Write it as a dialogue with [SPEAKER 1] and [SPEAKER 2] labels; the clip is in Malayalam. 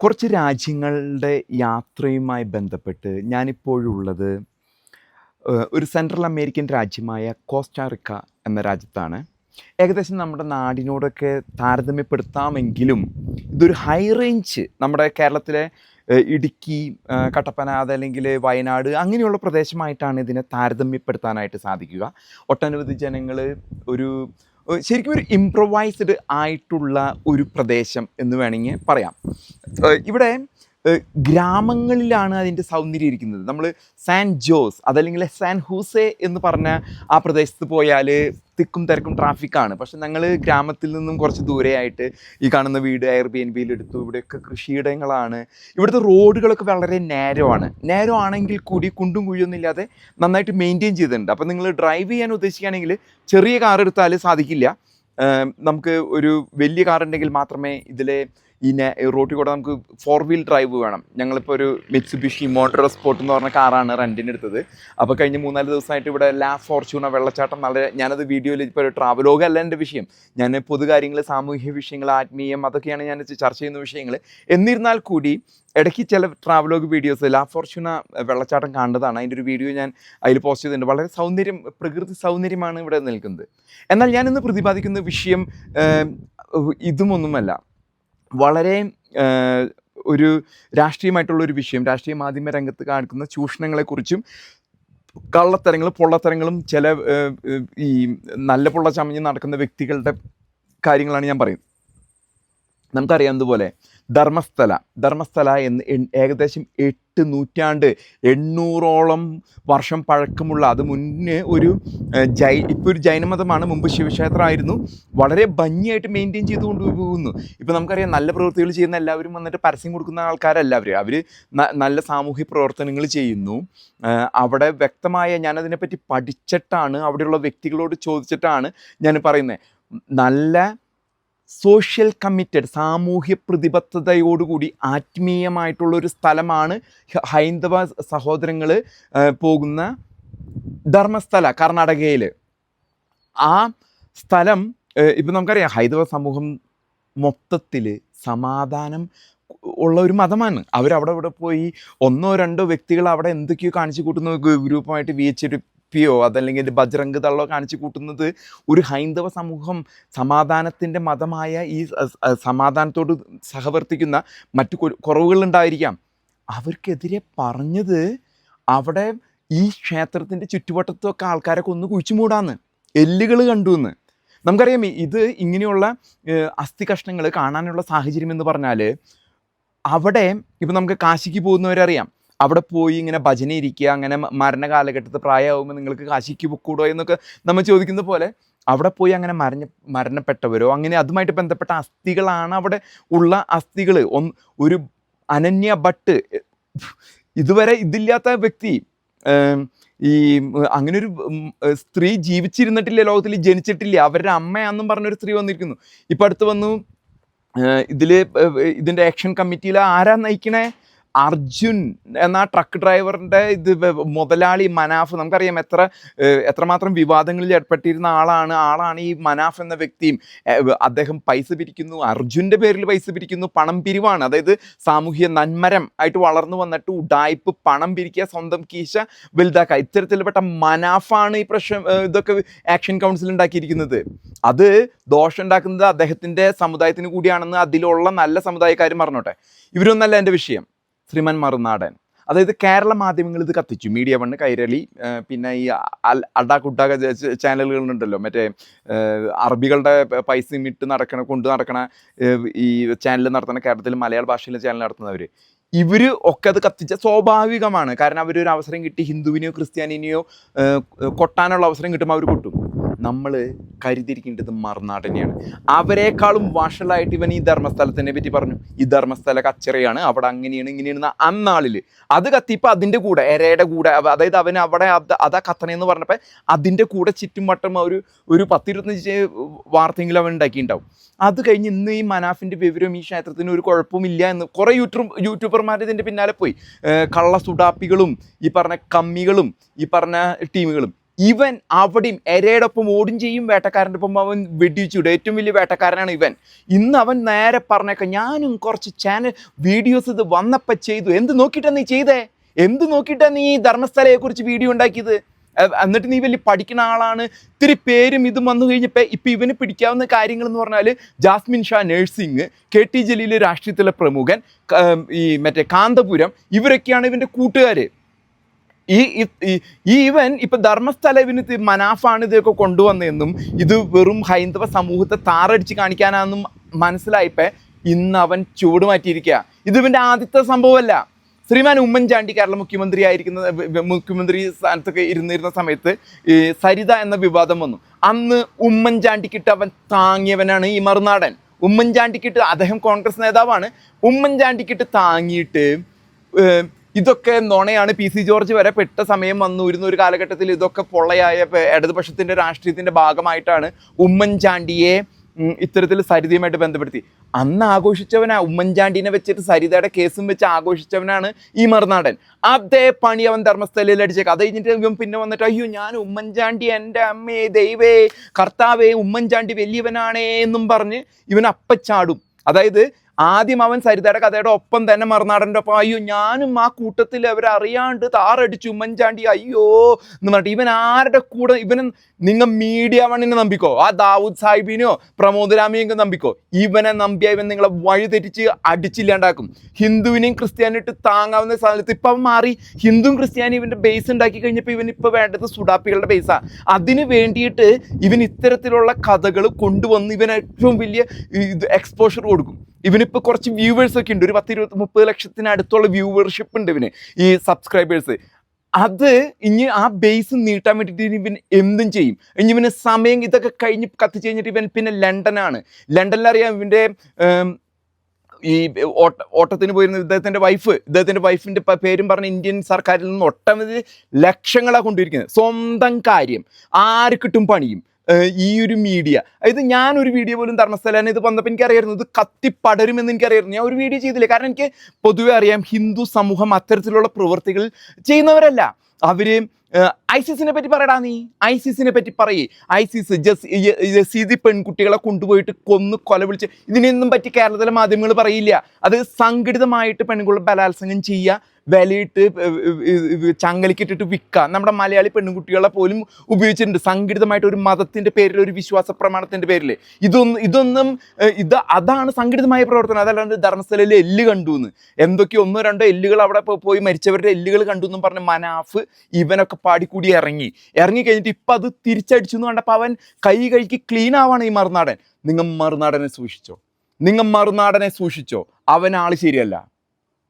[SPEAKER 1] കുറച്ച് രാജ്യങ്ങളുടെ യാത്രയുമായി ബന്ധപ്പെട്ട് ഞാനിപ്പോഴുള്ളത് ഒരു സെൻട്രൽ അമേരിക്കൻ രാജ്യമായ കോസ്റ്റാറിക്ക എന്ന രാജ്യത്താണ്. ഏകദേശം നമ്മുടെ നാടിനോടൊക്കെ താരതമ്യപ്പെടുത്താമെങ്കിലും ഇതൊരു ഹൈ റേഞ്ച് നമ്മുടെ കേരളത്തിലെ ഇടുക്കി കട്ടപ്പന അതല്ലെങ്കിൽ വയനാട് അങ്ങനെയുള്ള പ്രദേശമായിട്ടാണ് ഇതിനെ താരതമ്യപ്പെടുത്താനായിട്ട് സാധിക്കുക. ഒട്ടനവധി ജനങ്ങൾ ഒരു ശരിക്കും ഒരു ഇംപ്രൊവൈസ്ഡ് ആയിട്ടുള്ള ഒരു പ്രദേശം എന്ന് വേണമെങ്കിൽ പറയാം. ഇവിടെ ഗ്രാമങ്ങളിലാണ് അതിന്റെ സൗന്ദര്യം ഇരിക്കുന്നത്. നമ്മൾ സാൻ ജോസ് അതല്ലെങ്കിൽ സാൻ ഹൂസെ എന്ന് പറഞ്ഞ ആ പ്രദേശത്ത് പോയാൽ തിക്കും തിരക്കും ട്രാഫിക്കാണ്. പക്ഷെ ഞങ്ങൾ ഗ്രാമത്തിൽ നിന്നും കുറച്ച് ദൂരെയായിട്ട് ഈ കാണുന്ന വീട് എയർ ബി എൻ ബിയിൽ എടുത്തു. ഇവിടെയൊക്കെ കൃഷിയിടങ്ങളാണ്. ഇവിടുത്തെ റോഡുകളൊക്കെ വളരെ നേരമാണ് ആണ്. നേരോ ആണെങ്കിൽ കൂടി കുണ്ടും കുഴിയൊന്നും ഇല്ലാതെ നന്നായിട്ട് മെയിന്റെയിൻ ചെയ്തിട്ടുണ്ട്. അപ്പോൾ നിങ്ങൾ ഡ്രൈവ് ചെയ്യാൻ ഉദ്ദേശിക്കുകയാണെങ്കിൽ ചെറിയ കാർ എടുത്താൽ സാധിക്കില്ല. നമുക്ക് ഒരു വലിയ കാർ ഉണ്ടെങ്കിൽ മാത്രമേ ഇതിലെ ഈ റോട്ടിൽ കൂടെ നമുക്ക് ഫോർ വീൽ ഡ്രൈവ് വേണം. ഞങ്ങളിപ്പോൾ ഒരു മിറ്റ്സുബിഷി മോട്ടോർ സ്പോർട്ട് എന്ന് പറഞ്ഞ കാറാണ് റെന്റിന് എടുത്തത്. അപ്പോൾ കഴിഞ്ഞ മൂന്നാൽ ദിവസമായിട്ട് ഇവിടെ ലാ ഫോർച്യൂണ വെള്ളച്ചാട്ടം നല്ല ഞാനത് വീഡിയോയിൽ ഇപ്പോൾ ഒരു ട്രാവലോഗ് അല്ല എന്റെ വിഷയം. ഞാൻ പൊതുകാര്യങ്ങൾ സാമൂഹ്യ വിഷയങ്ങൾ ആത്മീയം അതൊക്കെയാണ് ഞാൻ ചർച്ച ചെയ്യുന്ന വിഷയങ്ങൾ എന്നിരുന്നാൽ കൂടി ഇടയ്ക്ക് ചില ട്രാവലോഗ് വീഡിയോസ് ലാ ഫോർച്യൂണ വെള്ളച്ചാട്ടം കണ്ടതാണ്. അതിന്റെ ഒരു വീഡിയോ ഞാൻ അതിൽ പോസ്റ്റ് ചെയ്തിട്ടുണ്ട്. വളരെ സൗന്ദര്യം പ്രകൃതി സൗന്ദര്യമാണ് ഇവിടെ നിൽക്കുന്നത്. എന്നാൽ ഞാനിന്ന് പ്രതിപാദിക്കുന്ന വിഷയം ഇതുമൊന്നുമല്ല. വളരെ ഒരു രാഷ്ട്രീയമായിട്ടുള്ള ഒരു വിഷയം രാഷ്ട്രീയ മാധ്യമ രംഗത്ത് കാണിക്കുന്ന ചൂഷണങ്ങളെക്കുറിച്ചും കള്ളത്തരങ്ങളും പൊള്ളത്തരങ്ങളും ചില ഈ നല്ല പൊള്ള ചമഞ്ഞ് നടക്കുന്ന വ്യക്തികളുടെ കാര്യങ്ങളാണ് ഞാൻ പറയുന്നത്. നമുക്കറിയാവുന്നതുപോലെ ധർമ്മസ്ഥല. ധർമ്മസ്ഥല എന്ന് ഏകദേശം എട്ട് നൂറ്റാണ്ട് എണ്ണൂറോളം വർഷം പഴക്കമുള്ള അത് മുന്നേ ഒരു ജൈ ഇപ്പോൾ ഒരു ജൈനമതമാണ് മുമ്പ് ശിവക്ഷേത്രമായിരുന്നു. വളരെ ഭംഗിയായിട്ട് മെയിന്റെയിൻ ചെയ്ത് കൊണ്ടുപോകുന്നു. ഇപ്പോൾ നമുക്കറിയാം നല്ല പ്രവൃത്തികൾ ചെയ്യുന്ന എല്ലാവരും വന്നിട്ട് പരസ്യം കൊടുക്കുന്ന ആൾക്കാരല്ല അവർ അവർ നല്ല സാമൂഹ്യ പ്രവർത്തനങ്ങൾ ചെയ്യുന്നു. അവിടെ വ്യക്തമായ ഞാനതിനെപ്പറ്റി പഠിച്ചിട്ടാണ് അവിടെയുള്ള വ്യക്തികളോട് ചോദിച്ചിട്ടാണ് ഞാൻ പറയുന്നത് നല്ല സോഷ്യൽ കമ്മിറ്റഡ് സാമൂഹ്യ പ്രതിബദ്ധതയോടുകൂടി ആത്മീയമായിട്ടുള്ള ഒരു സ്ഥലമാണ് ഹൈന്ദവ സഹോദരങ്ങൾ പോകുന്ന ധർമ്മസ്ഥല കർണാടകയിൽ ആ സ്ഥലം ഇപ്പം നമുക്കറിയാം ഹൈന്ദവ സമൂഹം മൊത്തത്തിൽ സമാധാനം ഉള്ള ഒരു മതമാണ്. അവരവിടെ ഇവിടെ പോയി ഒന്നോ രണ്ടോ വ്യക്തികൾ അവിടെ എന്തൊക്കെയോ കാണിച്ചു കൂട്ടുന്ന ഗ്രൂ- ഗ്രൂപ്പുമായിട്ട് വി എച്ച് പിയോ അതല്ലെങ്കിൽ ബജ്രംഗ് തള്ളോ കാണിച്ചു കൂട്ടുന്നത് ഒരു ഹൈന്ദവ സമൂഹം സമാധാനത്തിന്റെ മതമായ ഈ സമാധാനത്തോട് സഹവർത്തിക്കുന്ന മറ്റു കുറ- കുറവുകളുണ്ടായിരിക്കാം. അവർക്കെതിരെ പറഞ്ഞത് അവിടെ ഈ ക്ഷേത്രത്തിന്റെ ചുറ്റുവട്ടത്തൊക്കെ ആൾക്കാരെ കൊന്ന് കുഴിച്ചു മൂടാന്ന്. എല്ലുകൾ കണ്ടു എന്ന് നമുക്കറിയാം ഇത് ഇങ്ങനെയുള്ള അസ്ഥി കഷ്ണങ്ങൾ കാണാനുള്ള സാഹചര്യം എന്ന് പറഞ്ഞാൽ അവിടെ ഇപ്പം നമുക്ക് കാശിക്ക് പോകുന്നവരറിയാം. അവിടെ പോയി ഇങ്ങനെ ഭജന ഇരിക്കുക അങ്ങനെ മരണ കാലഘട്ടത്തിൽ പ്രായമാകുമ്പോൾ നിങ്ങൾക്ക് കാശിക്ക് പൊക്കൂടോ എന്നൊക്കെ നമ്മൾ ചോദിക്കുന്ന പോലെ അവിടെ പോയി അങ്ങനെ മരണ മരണപ്പെട്ടവരോ അങ്ങനെ അതുമായിട്ട് ബന്ധപ്പെട്ട അസ്ഥികളാണ് അവിടെ ഉള്ള അസ്ഥികൾ ഒന്ന് ഒരു അനന്യ ഭട്ട് ഇതുവരെ ഇതില്ലാത്ത വ്യക്തി ഈ അങ്ങനെ ഒരു സ്ത്രീ ജീവിച്ചിരുന്നിട്ടില്ല ലോകത്തിൽ ജനിച്ചിട്ടില്ല അവരുടെ അമ്മയാന്നും പറഞ്ഞൊരു സ്ത്രീ വന്നിരിക്കുന്നു. ഇപ്പം അടുത്ത് വന്നു ഇതിൽ ഇതിന്റെ ആക്ഷൻ കമ്മിറ്റിയിൽ ആരാ നയിക്കണേ? അർജുൻ എന്ന ട്രക്ക് ഡ്രൈവറിന്റെ ഇത് മുതലാളി മനാഫ് നമുക്കറിയാം എത്ര എത്രമാത്രം വിവാദങ്ങളിൽ ഏർപ്പെട്ടിരുന്ന ആളാണ് ആളാണ് ഈ മനാഫ് എന്ന വ്യക്തിയും. അദ്ദേഹം പൈസ പിരിക്കുന്നു അർജുന്റെ പേരിൽ പൈസ പിരിക്കുന്നു പണം പിരിവാണ്. അതായത് സാമൂഹ്യ നന്മരം ആയിട്ട് വളർന്നു വന്നിട്ട് ഉഡായിപ്പ് പണം പിരിക്കുക സ്വന്തം കീശ വലുതാക്കുക. ഇത്തരത്തിൽപ്പെട്ട മനാഫാണ് ഈ പ്രശ്നം ഇതൊക്കെ ആക്ഷൻ കൗൺസിൽ ഉണ്ടാക്കിയിരിക്കുന്നത്. അത് ദോഷം ഉണ്ടാക്കുന്നത് അദ്ദേഹത്തിന്റെ സമുദായത്തിന് കൂടിയാണെന്ന് അതിലുള്ള നല്ല സമുദായക്കാരും പറഞ്ഞോട്ടെ. ഇവരൊന്നല്ല എന്റെ വിഷയം. ശ്രീമൻ മറുനാടൻ അതായത് കേരള മാധ്യമങ്ങൾ ഇത് കത്തിച്ചു. മീഡിയ വണ്ണ് കൈരളി പിന്നെ ഈ അടാക്കുട്ടാക ചാനലുകളുണ്ടല്ലോ. മറ്റേ അറബികളുടെ പൈസ ഇട്ട് നടക്കണ കൊണ്ട് നടക്കണ ഈ ചാനൽ നടത്തുന്ന കേരളത്തിൽ മലയാള ഭാഷയിൽ ചാനൽ നടത്തുന്നവർ ഇവർ ഒക്കെ അത് കത്തിച്ച സ്വാഭാവികമാണ്. കാരണം അവരൊരു അവസരം കിട്ടി ഹിന്ദുവിനെയോ ക്രിസ്ത്യാനിനെയോ കൊട്ടാനുള്ള അവസരം കിട്ടുമ്പോൾ അവർ കൊട്ടും. നമ്മൾ കരുതിയിരിക്കേണ്ടത് മറുനാടനെയാണ്. അവരെക്കാളും വഷളായിട്ട് ഇവൻ ഈ ധർമ്മസ്ഥലത്തിനെ പറ്റി പറഞ്ഞു. ഈ ധർമ്മസ്ഥല കച്ചറയാണ് അവിടെ അങ്ങനെയാണ് ഇങ്ങനെയാണ് അന്നാളിൽ അത് കത്തിയപ്പോൾ അതിന്റെ കൂടെ എരയുടെ കൂടെ അതായത് അവൻ അവിടെ അത് കത്തണേന്ന് പറഞ്ഞപ്പോൾ അതിന്റെ കൂടെ ചുറ്റുമട്ടം ഒരു ഒരു പത്തിരുപത്തഞ്ച് വാർത്തയെങ്കിലും അവൻ ഉണ്ടാക്കിയിട്ടുണ്ടാവും. അത് കഴിഞ്ഞ് ഇന്ന് ഈ മനാഫിന്റെ വിവരം ഈ ക്ഷേത്രത്തിന് ഒരു കുഴപ്പമില്ല എന്ന് കുറേ യൂട്യൂബ് യൂട്യൂബർമാർ ഇതിന്റെ പിന്നാലെ പോയി. കള്ള സുഡാപ്പികളും ഈ പറഞ്ഞ കമ്മികളും ഈ പറഞ്ഞ ടീമുകളും. ഇവൻ അവിടെയും എരയോടൊപ്പം ഓടും ചെയ്യും വേട്ടക്കാരന്റെ ഒപ്പം അവൻ വെടിവെച്ചുവിടും ഏറ്റവും വലിയ വേട്ടക്കാരനാണ് ഇവൻ. ഇന്ന് അവൻ നേരെ പറഞ്ഞേക്ക ഞാനും കുറച്ച് ചാനൽ വീഡിയോസ് ഇത് വന്നപ്പോൾ ചെയ്തു. എന്ത് നോക്കിയിട്ടാണ് നീ ചെയ്തേ? എന്ത് നോക്കിയിട്ടാണ് നീ ഈ ധർമ്മസ്ഥലയെക്കുറിച്ച് വീഡിയോ ഉണ്ടാക്കിയത്? എന്നിട്ട് നീ വലിയ പഠിക്കുന്ന ആളാണ്. ഇത്തിരി പേരും ഇതും വന്നു കഴിഞ്ഞപ്പോൾ ഇപ്പം ഇവന് പിടിക്കാവുന്ന കാര്യങ്ങൾ എന്ന് പറഞ്ഞാൽ Jasmin Shah nursing K T Jaleel രാഷ്ട്രീയത്തിലെ പ്രമുഖൻ ഈ മറ്റേ കാന്തപുരം ഇവരൊക്കെയാണ് ഇവന്റെ കൂട്ടുകാർ ഈ ഈ- ഈ- ഈ ഇവൻ ഇപ്പൊ ധർമ്മസ്ഥല ഇവന് മനാഫാണ് ഇതൊക്കെ കൊണ്ടുവന്നതെന്നും ഇത് വെറും ഹൈന്ദവ സമൂഹത്തെ താറടിച്ച് കാണിക്കാനാണെന്നും മനസ്സിലായപ്പോൾ ഇന്ന് അവൻ ചൂട് മാറ്റിയിരിക്കുക ഇത് ഇവന്റെ ആദ്യത്തെ സംഭവമല്ല. ശ്രീമാൻ ഉമ്മൻചാണ്ടി കേരള മുഖ്യമന്ത്രി ആയിരിക്കുന്ന മുഖ്യമന്ത്രി സ്ഥാനത്തൊക്കെ ഇരുന്നിരുന്ന സമയത്ത് ഈ സരിത എന്ന വിവാദം വന്നു. അന്ന് ഉമ്മൻചാണ്ടിക്കിട്ട് അവൻ താങ്ങിയവനാണ് ഈ മറുനാടൻ. ഉമ്മൻചാണ്ടിക്കിട്ട് അദ്ദേഹം കോൺഗ്രസ് നേതാവാണ്. ഉമ്മൻചാണ്ടിക്കിട്ട് താങ്ങിയിട്ട് ഇതൊക്കെ നുണയാണ്. പി സി ജോർജ് വരെ പെട്ട സമയം വന്നു. ഇരുന്ന ഒരു കാലഘട്ടത്തിൽ ഇതൊക്കെ പൊള്ളയായ ഇടതുപക്ഷത്തിന്റെ രാഷ്ട്രീയത്തിന്റെ ഭാഗമായിട്ടാണ് ഉമ്മൻചാണ്ടിയെ ഇത്തരത്തിൽ സരിതയുമായിട്ട് ബന്ധപ്പെടുത്തി. അന്ന് ആഘോഷിച്ചവനാ ഉമ്മൻചാണ്ടിനെ വെച്ചിട്ട് സരിതയുടെ കേസും വെച്ച് ആഘോഷിച്ചവനാണ് ഈ മറുനാടൻ. അതേ പണി അവൻ ധർമ്മസ്ഥലയിൽ അടിച്ചേക്ക് അത് കഴിഞ്ഞിട്ട് പിന്നെ വന്നിട്ട് അയ്യോ ഞാൻ ഉമ്മൻചാണ്ടി എന്റെ അമ്മേ ദൈവേ കർത്താവേ ഉമ്മൻചാണ്ടി വലിയവനാണേ എന്നും പറഞ്ഞ് ഇവൻ അപ്പച്ചാടും. അതായത് ആദ്യം അവൻ സരിതയുടെ കഥയുടെ ഒപ്പം തന്നെ മറുനാടന്റെ ഒപ്പം അയ്യോ ഞാനും ആ കൂട്ടത്തിൽ അവരറിയാണ്ട് താറടിച്ചു ഉമ്മൻചാണ്ടി അയ്യോ എന്ന് പറഞ്ഞിട്ട് ഇവൻ ആരുടെ കൂടെ ഇവൻ നിങ്ങൾ മീഡിയ വണ്ണിനെ നമ്പിക്കോ? ആ ദാവൂദ് സാഹിബിനെയോ പ്രമോദ് നമ്പിക്കോ? ഇവനെ നമ്പിയ ഇവൻ നിങ്ങളെ വഴി തെറ്റിച്ച് അടിച്ചില്ലാണ്ടാക്കും. ഹിന്ദുവിനെയും ക്രിസ്ത്യാനിട്ട് താങ്ങാവുന്ന സ്ഥലത്ത് ഇപ്പം അവൻ മാറി. ഹിന്ദുവും ക്രിസ്ത്യാനി ഇവന്റെ ബേസ് ഉണ്ടാക്കി കഴിഞ്ഞപ്പോൾ ഇവൻ ഇപ്പോൾ വേണ്ടത് സുഡാപ്പികളുടെ ബേസാണ് അതിന് വേണ്ടിയിട്ട് ഇവൻ ഇത്തരത്തിലുള്ള കഥകൾ കൊണ്ടുവന്ന് ഇവൻ ഏറ്റവും വലിയ എക്സ്പോഷർ കൊടുക്കും. ഇവനിപ്പോൾ കുറച്ച് വ്യൂവേഴ്സ് ഒക്കെ ഉണ്ട്. ഒരു പത്ത് ഇരുപത്തി മുപ്പത് ലക്ഷത്തിന് അടുത്തുള്ള വ്യൂവർഷിപ്പ് ഉണ്ട് ഇവന് ഈ സബ്സ്ക്രൈബേഴ്സ് അത് ഇനി ആ ബേസ് നീട്ടാൻ വേണ്ടിയിട്ട് ഇവൻ എന്തും ചെയ്യും. ഇനി ഇവന് സമയം ഇതൊക്കെ കഴിഞ്ഞ് കത്തിച്ച് കഴിഞ്ഞിട്ട് ഇവൻ പിന്നെ ലണ്ടനാണ്. ലണ്ടനിൽ അറിയാം ഇവന്റെ ഈ ഓട്ട ഓട്ടത്തിന് പോയിരുന്ന ഇദ്ദേഹത്തിന്റെ വൈഫ് ഇദ്ദേഹത്തിന്റെ വൈഫിന്റെ പേരും പറഞ്ഞ ഇന്ത്യൻ സർക്കാരിൽ നിന്ന് ഒട്ടനവധി ലക്ഷങ്ങളാണ് കൊണ്ടിരിക്കുന്നത് സ്വന്തം കാര്യം. ആർക്കിട്ടും പണിയും. ഈ ഒരു മീഡിയ അതായത് ഞാൻ ഒരു വീഡിയോ പോലും ധർമ്മസ്ഥലാണ് ഇത് വന്നപ്പോൾ എനിക്കറിയായിരുന്നു. ഇത് കത്തിപ്പടരുമെന്ന് എനിക്കറിയായിരുന്നു. ഞാൻ ഒരു വീഡിയോ ചെയ്തില്ല. കാരണം എനിക്ക് പൊതുവെ അറിയാം ഹിന്ദു സമൂഹം അത്തരത്തിലുള്ള പ്രവൃത്തികൾ ചെയ്യുന്നവരല്ല. അവർ ഐസിസിനെ പറ്റി പറയടാ നീ. ഐസിസിനെ പറ്റി പറയേ. ഐസിസ് ജസ് ജസീദി പെൺകുട്ടികളെ കൊണ്ടുപോയിട്ട് കൊന്ന് കൊല വിളിച്ച് ഇതിനൊന്നും പറ്റി കേരളത്തിലെ മാധ്യമങ്ങൾ പറയില്ല. അത് സംഘടിതമായിട്ട് പെൺകുട്ടികളെ ബലാത്സംഗം ചെയ്യുക വിലയിട്ട് ചങ്ങലിക്കിട്ടിട്ട് വിൽക്കുക നമ്മുടെ മലയാളി പെൺകുട്ടികളെ പോലും ഉപയോഗിച്ചിട്ടുണ്ട്. സംഘടിതമായിട്ട് ഒരു മതത്തിന്റെ പേരിൽ ഒരു വിശ്വാസ പ്രമാണത്തിന്റെ പേരിൽ. ഇതൊന്നും ഇതൊന്നും ഇത് അതാണ് സംഘടിതമായ പ്രവർത്തനം. അതല്ലാണ്ട് ധർമ്മസ്ഥലയിൽ എല്ല് കണ്ടു എന്ന് എന്തൊക്കെയോ ഒന്നോ രണ്ടോ എല്ലുകൾ അവിടെ പോയി മരിച്ചവരുടെ എല്ലുകൾ കണ്ടു എന്നും പറഞ്ഞ് മനാഫ് ഇവനൊക്കെ പാടിക്കൂടി ഇറങ്ങി. ഇറങ്ങി കഴിഞ്ഞിട്ട് ഇപ്പം അത് തിരിച്ചടിച്ചു എന്ന് കണ്ടപ്പോൾ അവൻ കൈ കഴുകി ക്ലീൻ ആവാണ് ഈ മറുനാടൻ. നിങ്ങൾ മറുനാടനെ സൂക്ഷിച്ചോ? നിങ്ങൾ മറുനാടനെ സൂക്ഷിച്ചോ? അവൻ ആൾ ശരിയല്ല.